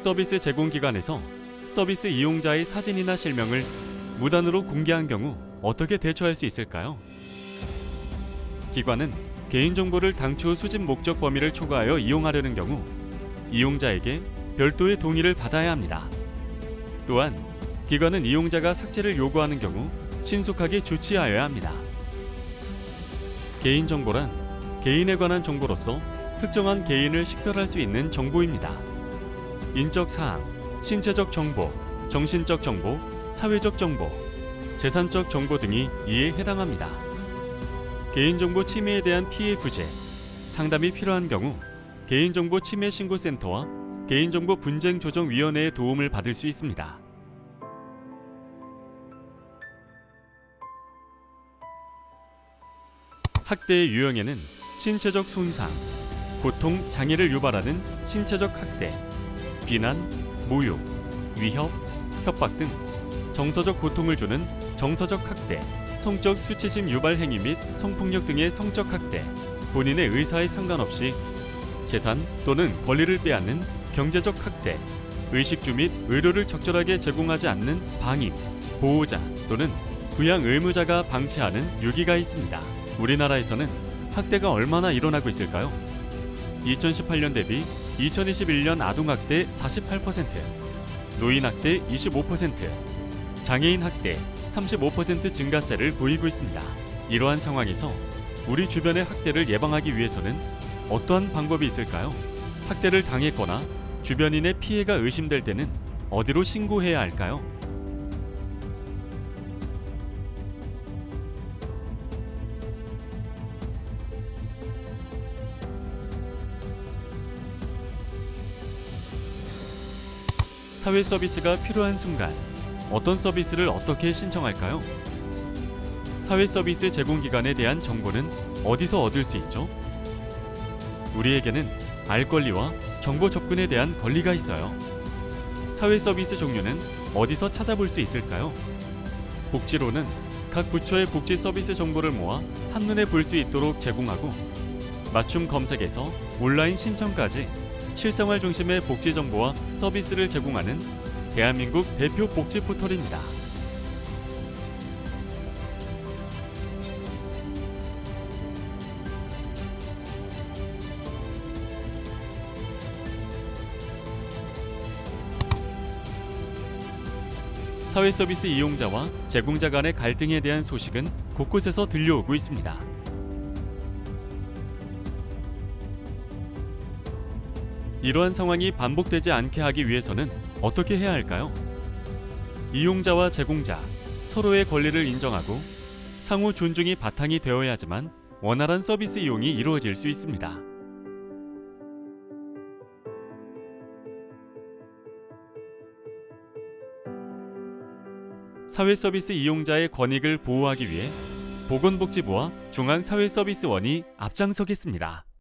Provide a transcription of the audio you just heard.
서비스 제공 기관에서 서비스 이용자의 사진이나 실명을 무단으로 공개한 경우 어떻게 대처할 수 있을까요? 기관은 개인정보를 당초 수집 목적 범위를 초과하여 이용하려는 경우 이용자에게 별도의 동의를 받아야 합니다. 또한 기관은 이용자가 삭제를 요구하는 경우 신속하게 조치하여야 합니다. 개인정보란 개인에 관한 정보로서 특정한 개인을 식별할 수 있는 정보입니다. 인적 사항, 신체적 정보, 정신적 정보, 사회적 정보, 재산적 정보 등이 이에 해당합니다. 개인정보 침해에 대한 피해 구제, 상담이 필요한 경우 개인정보 침해 신고센터와 개인정보 분쟁 조정 위원회의 도움을 받을 수 있습니다. 학대의 유형에는 신체적 손상, 고통, 장애를 유발하는 신체적 학대, 비난, 모욕, 위협, 협박 등 정서적 고통을 주는 정서적 학대, 성적 수치심 유발 행위 및 성폭력 등의 성적 학대, 본인의 의사에 상관없이 재산 또는 권리를 빼앗는 경제적 학대, 의식주 및 의료를 적절하게 제공하지 않는 방임, 보호자 또는 부양 의무자가 방치하는 유기가 있습니다. 우리나라에서는 학대가 얼마나 일어나고 있을까요? 2018년 대비 2021년 아동학대 48%, 노인학대 25%, 장애인 학대 35% 증가세를 보이고 있습니다. 이러한 상황에서 우리 주변의 학대를 예방하기 위해서는 어떠한 방법이 있을까요? 학대를 당했거나 주변인의 피해가 의심될 때는 어디로 신고해야 할까요? 사회 서비스가 필요한 순간 어떤 서비스를 어떻게 신청할까요? 사회 서비스 제공 기관에 대한 정보는 어디서 얻을 수 있죠? 우리에게는 알 권리와 정보 접근에 대한 권리가 있어요. 사회 서비스 종류는 어디서 찾아볼 수 있을까요? 복지로는 각 부처의 복지 서비스 정보를 모아 한눈에 볼 수 있도록 제공하고 맞춤 검색에서 온라인 신청까지 실생활 중심의 복지 정보와 서비스를 제공하는 대한민국 대표 복지 포털입니다. 사회 서비스 이용자와 제공자 간의 갈등에 대한 소식은 곳곳에서 들려오고 있습니다. 이러한 상황이 반복되지 않게 하기 위해서는 어떻게 해야 할까요? 이용자와 제공자 서로의 권리를 인정하고 상호 존중이 바탕이 되어야지만 원활한 서비스 이용이 이루어질 수 있습니다. 사회 서비스 이용자의 권익을 보호하기 위해 보건복지부와 중앙사회서비스원이 앞장서겠습니다.